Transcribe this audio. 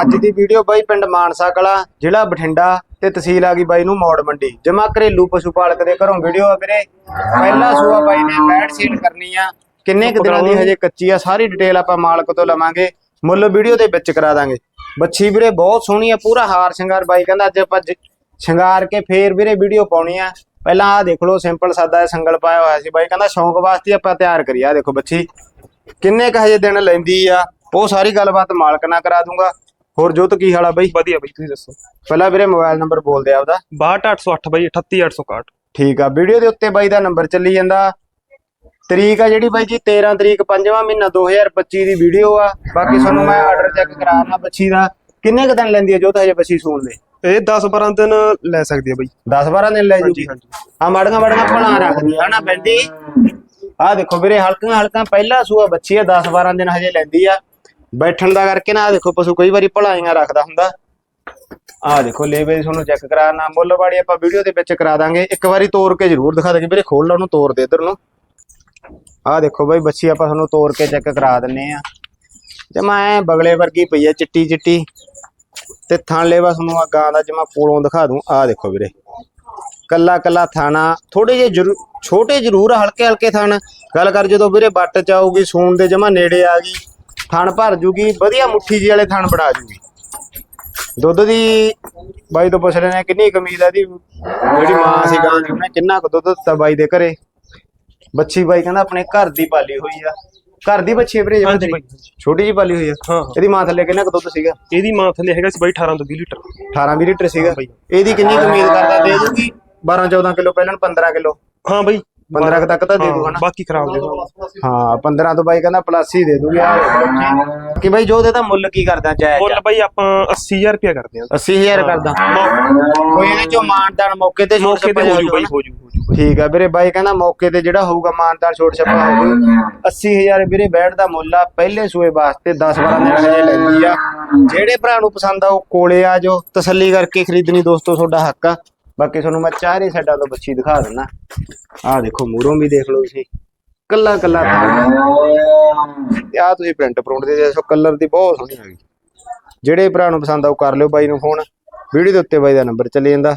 ਅੱਜ ਦੀ ਵੀਡੀਓ ਬਾਈ ਪਿੰਡ ਮਾਨਸਾ ਕਲਾ ਜ਼ਿਲ੍ਹਾ ਬਠਿੰਡਾ ਤੇ ਤਹਿਸੀਲ ਆ ਗਈ ਬਾਈ ਨੂੰ ਮੌੜ ਮੰਡੀ। ਜਮਾ ਘਰੇਲੂ ਪਸ਼ੂ ਪਾਲਕ ਦੇ ਘਰੋਂ ਵੀਡੀਓ ਆ ਵੀਰੇ। ਪਹਿਲਾ ਸੂਆ ਬਾਈ ਨੇ ਬੈਡ ਸੀਲ ਕਰਨੀ ਆ। ਕਿੰਨੇ ਕੁ ਦਿਨਾਂ ਦੀ ਹਜੇ ਕੱਚੀ ਆ ਸਾਰੀ ਡਿਟੇਲ ਆਪਾਂ ਮਾਲਕ ਤੋਂ ਲਵਾਂਗੇ। ਮੁੱਲ ਵੀਡੀਓ ਦੇ ਵਿੱਚ ਕਰਾ ਦਾਂਗੇ। ਬੱਚੀ ਵੀਰੇ ਬਹੁਤ ਸੋਹਣੀ ਆ ਪੂਰਾ ਹਾਰ ਸ਼ਿੰਗਾਰ ਬਾਈ ਕਹਿੰਦਾ ਅੱਜ ਆਪਾਂ ਸ਼ਿੰਗਾਰ ਕੇ ਫੇਰ ਵੀਰੇ ਵੀਡੀਓ ਪਾਉਣੀ ਆ। ਪਹਿਲਾਂ ਆ ਦੇਖ ਲਓ ਸਿੰਪਲ ਸਾਦਾ ਜਿਹਾ ਸੰਗਲ ਪਾਇਆ ਹੋਇਆ ਸੀ ਬਾਈ। ਕਹਿੰਦਾ ਸ਼ੌਂਕ ਵਾਸਤੇ ਆਪਾਂ ਤਿਆਰ ਕਰੀ ਆ। ਦੇਖੋ ਬੱਚੀ ਕਿੰਨੇ ਕ ਹਜੇ ਦਿਨ ਲੈਂਦੀ ਆ? ਉਹ ਸਾਰੀ ਗੱਲਬਾਤ ਮਾਲਕ ਨਾਲ ਕਰਾ ਦੂੰਗਾ। ਹੋਰ ਜੋਤ ਕੀ ਹਾਲਾ ਬਾਈ? ਵਧੀਆ ਬਈ ਤੁਸੀਂ ਦੱਸੋ? ਪਹਿਲਾਂ ਵੀਰੇ ਮੋਬਾਈਲ ਨੰਬਰ ਬੋਲ ਦੇ ਆਪਦਾ। 62808 ਬਈ 38861 ਠੀਕ ਆ ਵੀਡੀਓ ਦੇ ਉੱਤੇ ਬਾਈ ਦਾ ਨੰਬਰ ਚੱਲੀ ਜਾਂਦਾ। ਤਰੀਕ ਆ ਜਿਹੜੀ ਬਾਈ ਜੀ 13 ਤਰੀਕ 5ਵਾਂ ਮਹੀਨਾ 2025 ਦੀ ਵੀਡੀਓ ਆ। ਬਾਕੀ ਤੁਹਾਨੂੰ ਮੈਂ ਆਰਡਰ ਚੈੱਕ ਕਰਾਉਣਾ ਬੱਚੀ ਦਾ। ਕਿੰਨੇ ਕ ਦਿਨ ਲੈਂਦੀ ਹੈ ਜੋਤ ਹਜੇ ਬੱਚੀ ਸੂਣ ਦੇ? ਇਹ 10 12 ਦਿਨ ਲੈ ਸਕਦੀ ਆ ਬਈ। 10 12 ਦਿਨ ਲੈ ਜੂਗੀ। ਆ ਮੜੀਆਂ ਮੜੀਆਂ ਭਲਾ ਰੱਖਦੀ ਆ ਨਾ ਬੈਂਦੀ ਆ ਦੇਖੋ ਵੀਰੇ ਹਲਕੀਆਂ ਹਲਕੀਆਂ ਪਹਿਲਾ ਸੂਆ ਬੱਚੀ ਆ 10 12 ਦਿਨ ਹਜੇ ਲੈਂਦੀ ਆ। ਬੈਠਣ ਦਾ ਕਰਕੇ ਨਾ, ਆਹ ਦੇਖੋ ਪਸ਼ੂ ਕਈ ਵਾਰੀ ਭਲਾਈਆਂ ਰੱਖਦਾ ਹੁੰਦਾ। ਆਹ ਦੇਖੋ, ਲੇਵੇ ਤੁਹਾਨੂੰ ਚੈੱਕ ਕਰਾਣਾ ਮੁੱਲ ਆਪਾਂ ਵੀਡੀਓ ਦੇ ਵਿੱਚ ਕਰਾ ਦਾਂਗੇ। ਇੱਕ ਵਾਰੀ ਤੋੜ ਕੇ ਜ਼ਰੂਰ ਦਿਖਾ ਦਾਂਗੇ। ਵੀਰੇ, ਖੋਲ ਲਾ ਉਹਨੂੰ ਤੋੜ ਦੇ ਇਧਰ ਨੂੰ। ਆ ਦੇਖੋ ਬਾਈ, ਬੱਚੀ ਆਪਾਂ ਤੁਹਾਨੂੰ ਤੋੜ ਕੇ ਚੈੱਕ ਕਰਾ ਦਿੰਨੇ ਆ। ਜਮਾ ਐ ਬਗਲੇ ਵਰਗੀ ਪਈ ਆ, ਚਿੱਟੀ ਚਿੱਟੀ। ਤੇ ਥਣ ਲੇਵਾ ਤੁਹਾਨੂੰ ਆ ਗਾਂ ਦਾ ਜਮਾ ਕੋਲੋਂ ਦਿਖਾ ਦੂੰ। ਆਹ ਦੇਖੋ ਵੀਰੇ। ਕੱਲਾ ਕੱਲਾ ਥਾਣਾ ਥੋੜੇ ਜਿਹੇ ਛੋਟੇ ਜ਼ਰੂਰ ਹਲਕੇ ਹਲਕੇ ਥਣ। ਗੱਲ ਕਰ ਜਦੋਂ ਵੀਰੇ ਬੱਟ ਚ ਆਊਗੀ, ਸੂਣ ਦੇ ਜਮਾ ਨੇੜੇ ਆ ਗਈ। ਥਣ ਭਰ ਜੂਗੀ ਵਧੀਆ ਮੁੱਠੀ ਜੀ ਵਾਲੇ ਥਣ ਬਣਾ ਜੂਗੀ। ਦੁੱਧ ਦੀ ਬਾਈ ਤੋਂ ਪੁੱਛ ਲੈਣੇ ਕਿੰਨੀ ਕਮੀਜ਼ ਆ ਦੀ ਜਿਹੜੀ ਮਾਂ ਸੀ ਗਾਂ ਦੀ। ਉਹਨੇ ਕਿੰਨਾ ਕੁ ਦੁੱਧ ਦਿੱਤਾ ਬਾਈ ਦੇ ਘਰੇ? ਬੱਚੀ ਬਾਈ ਕਹਿੰਦਾ ਆਪਣੇ ਘਰ ਦੀ ਪਾਲੀ ਹੋਈ ਆ। ਘਰ ਦੀ ਬੱਚੀ ਹੈ ਵੀਰੇ ਜਿਵੇਂ ਹਾਂਜੀ ਬਾਈ ਛੋਟੀ ਜੀ ਪਾਲੀ ਹੋਈ ਆ। ਹਾਂ। ਹਾਂ ਇਹਦੀ ਮਾਂ ਥੱਲੇ ਕਿੰਨਾ ਕੁ ਦੁੱਧ ਸੀਗਾ? ਇਹਦੀ ਮਾਂ ਥੱਲੇ ਹੈਗਾ ਸੀ ਬਈ 18 ਤੋਂ 20 ਲੀਟਰ। 18 20 ਲੀਟਰ ਸੀਗਾ। ਬਾਈ। ਇਹਦੀ ਕਿੰਨੀ ਕਮੀਜ਼ ਕਰਦਾ ਦੇ ਦੂਗੀ 12 14 ਕਿਲੋ ਪਹਿਲਾਂ 15 ਕਿਲੋ? ਹਾਂ ਬਈ। 15 ਕੁ ਤੱਕ ਤਾਂ ਦੇ ਦੂ ਹਾਂ, ਹਨਾ ਬਾਕੀ ਖਰਾਬ ਦੇ ਦੂੰਗਾ। ਹਾਂ 15 ਤੋਂ ਬਾਈ ਕਹਿੰਦਾ ਪਲੱਸ ਹੀ ਦੇ ਦੂਗੀ। ਕਿ ਬਾਈ ਜੋ ਉਹਦਾ ਮੁੱਲ ਕੀ ਕਰਦਾ ਜਾਇਜ਼? ਮੁੱਲ ਬਈ ਆਪਾਂ 80000 ਰੁਪਇਆ ਕਰਦੇ ਆ 80000 ਕਰਦਾ। ਕੋਈ ਇਹਦੇ ਚੋਂ ਮਾਨਦਾਨ ਮੌਕੇ ਤੇ ਛੋਟ ਤੇ ਹੋ ਜੂ ਬਈ ਹੋ ਜੂ ਠੀਕ ਆ ਵੀਰੇ ਬਾਈ ਕਹਿੰਦਾ ਮੌਕੇ ਤੇ ਜਿਹੜਾ ਹੋਊਗਾ ਮਾਨਦਾਨ ਛੋਟ ਛੱਪਾ ਹੋਊਗਾ 80000 ਵੀਰੇ ਬੈਠ ਦਾ ਮੁੱਲ ਆ। ਪਹਿਲੇ ਸੂਏ ਵਾਸਤੇ 10 12 ਦਿਨ ਹਜੇ ਲੈਂਦੀ ਆ। ਜਿਹੜੇ ਭਰਾ ਨੂੰ ਪਸੰਦ ਆ ਉਹ ਕੋਲੇ ਆ ਜੋ ਤਸੱਲੀ ਕਰਕੇ ਖਰੀਦਣੀ ਦੋਸਤੋ ਤੁਹਾਡਾ ਹੱਕ ਆ। ਬਾਕੀ ਤੁਹਾਨੂੰ ਮੈਂ ਚਾਰੇ ਸਾਈਡਾਂ ਤੋਂ ਬੱਚੀ ਦਿਖਾ ਦਿੰਦਾ। ਆਹ ਦੇਖੋ ਮੂਰੋਂ ਵੀ ਦੇਖ ਲਓ ਤੁਸੀਂ। ਕੱਲਾ ਕੱਲਾ ਤੇ ਆ ਤੁਸੀਂ ਪ੍ਰਿੰਟ ਪ੍ਰਿੰਟ ਦੇ ਦੇਖੋ ਕਲਰ ਦੀ ਬਹੁਤ ਸੋਹਣੀ ਹੈਗੀ ਜਿਹੜੇ ਭਰਾ ਨੂੰ ਪਸੰਦ ਆ ਉਹ ਕਰ ਲਿਓ ਬਾਈ ਨੂੰ ਫੋਨ। ਵੀਡੀਓ ਦੇ ਉੱਤੇ ਬਾਈ ਦਾ ਨੰਬਰ ਚੱਲੀ ਜਾਂਦਾ।